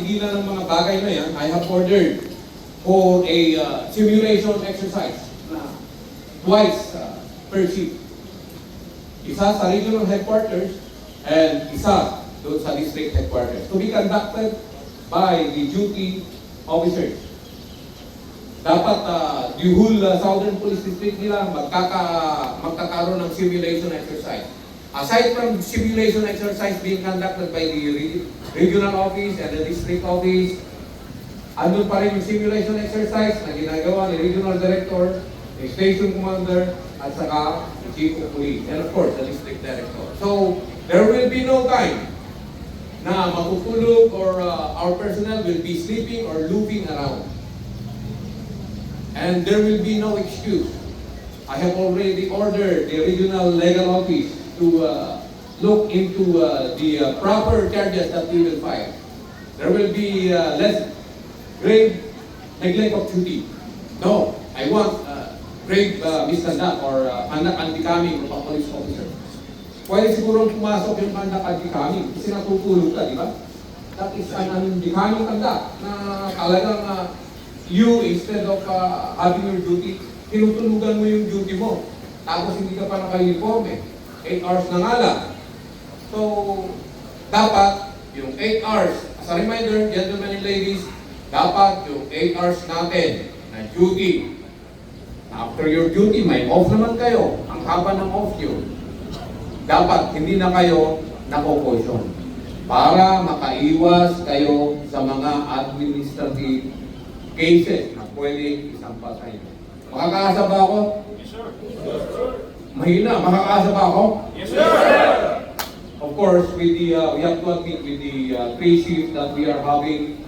mapigilan ng mga bagay na yan, I have ordered for a uh, simulation exercise na twice uh, per shift. Isa sa regional headquarters and isa doon sa district headquarters. To be conducted by the duty officers. Dapat uh, the whole uh, Southern Police District nila magkaka, magkakaroon ng simulation exercise. Aside from simulation exercise being conducted by the re- regional office and the district office, andun pa rin yung simulation exercise na ginagawa ni regional director, ni station commander, at saka ni chief of police, and of course, the district director. So, there will be no time na matutulog or uh, our personnel will be sleeping or looping around. And there will be no excuse. I have already ordered the regional legal office to uh, look into uh, the uh, proper charges that we will file. There will be uh, less grave neglect of duty. No, I want uh, grave uh, misconduct or uh, unbecoming of a police officer. Pwede siguro pumasok yung conduct unbecoming kasi natutulog ka, di ba? That is an unbecoming conduct na talagang uh, you, instead of uh, having your duty, tinutulugan mo yung duty mo. Tapos hindi ka pa naka-uniforme. 8 hours na nga lang. So, dapat yung 8 hours, as a reminder, gentlemen and ladies, dapat yung 8 hours natin na duty. After your duty, may off naman kayo. Ang haba ng off yun. Dapat hindi na kayo nako-caution para makaiwas kayo sa mga administrative cases na pwedeng isampa sa inyo. Makakaasa ba ako? Mahina, makakaasa ba ako? Yes, sir! Of course, with the, uh, we have to admit with the uh, shifts that we are having